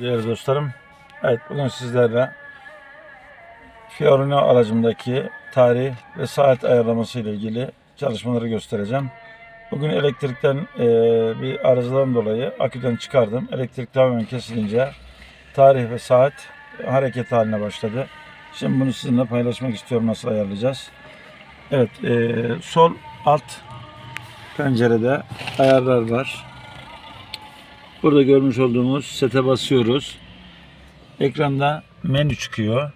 Değerli dostlarım, evet bugün sizlerle Fiorino aracımdaki tarih ve saat ayarlaması ile ilgili çalışmaları göstereceğim. Bugün elektrikten e, bir arızadan dolayı aküden çıkardım. Elektrik tamamen kesilince tarih ve saat hareket haline başladı. Şimdi bunu sizinle paylaşmak istiyorum nasıl ayarlayacağız. Evet, e, sol alt pencerede ayarlar var. Burada görmüş olduğumuz sete basıyoruz. Ekranda menü çıkıyor.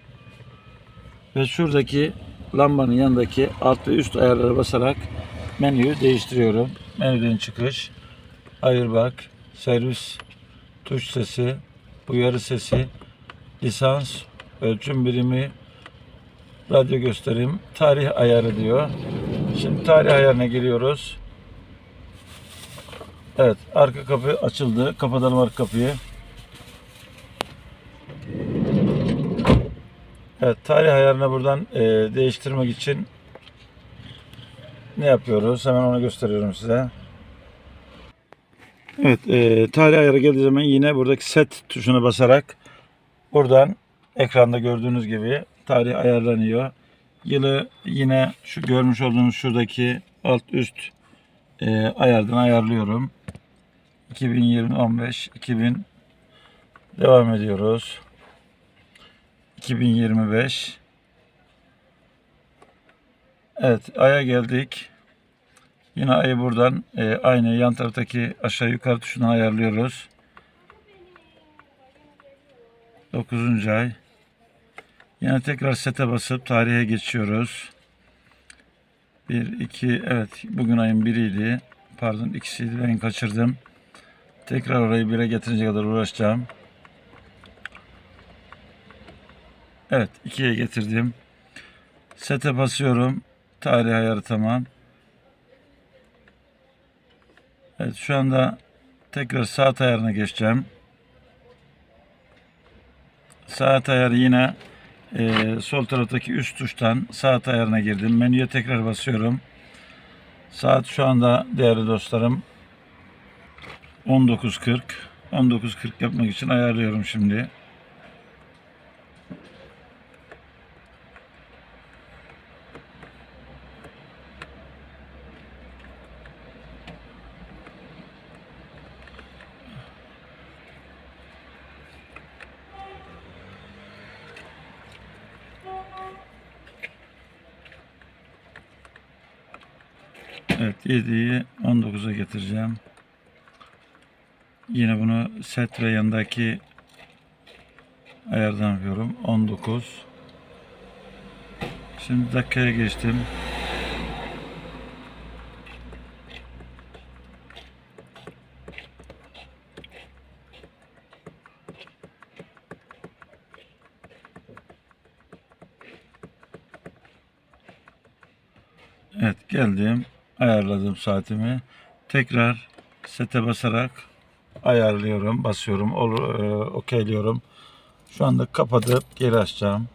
Ve şuradaki lambanın yanındaki alt ve üst ayarlara basarak menüyü değiştiriyorum. Menüden çıkış, hayır bak, servis, tuş sesi, uyarı sesi, lisans, ölçüm birimi, radyo gösterim, tarih ayarı diyor. Şimdi tarih ayarına giriyoruz. Evet, arka kapı açıldı. Kapatalım arka kapıyı. Evet, tarih ayarını buradan e, değiştirmek için ne yapıyoruz? Hemen onu gösteriyorum size. Evet, e, tarih ayarı geldiği zaman yine buradaki set tuşuna basarak buradan ekranda gördüğünüz gibi tarih ayarlanıyor. Yılı yine şu görmüş olduğunuz şuradaki alt üst e, ayardan ayarlıyorum. 2020 15 2000 devam ediyoruz. 2025 Evet aya geldik. Yine ayı buradan e, aynı yan taraftaki aşağı yukarı tuşuna ayarlıyoruz. 9. ay. Yine tekrar sete basıp tarihe geçiyoruz. 1, 2, evet bugün ayın biriydi. Pardon ikisiydi ben kaçırdım. Tekrar orayı bire getirince kadar uğraşacağım. Evet ikiye getirdim. Sete basıyorum. Tarih ayarı tamam. Evet şu anda tekrar saat ayarına geçeceğim. Saat ayarı yine e, sol taraftaki üst tuştan saat ayarına girdim. Menüye tekrar basıyorum. Saat şu anda değerli dostlarım 19.40 19.40 yapmak için ayarlıyorum şimdi. Evet 7'yi 19'a getireceğim. Yine bunu set yanındaki ayardan yapıyorum. 19. Şimdi dakikaya geçtim. Evet geldim. Ayarladım saatimi. Tekrar sete basarak ayarlıyorum. Basıyorum. Olur, e, okeyliyorum. Şu anda kapatıp geri açacağım.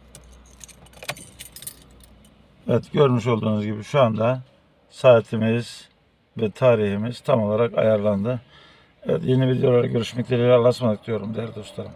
Evet görmüş olduğunuz gibi şu anda saatimiz ve tarihimiz tam olarak ayarlandı. Evet yeni videolarda görüşmek dileğiyle Allah'a diyorum değerli dostlarım.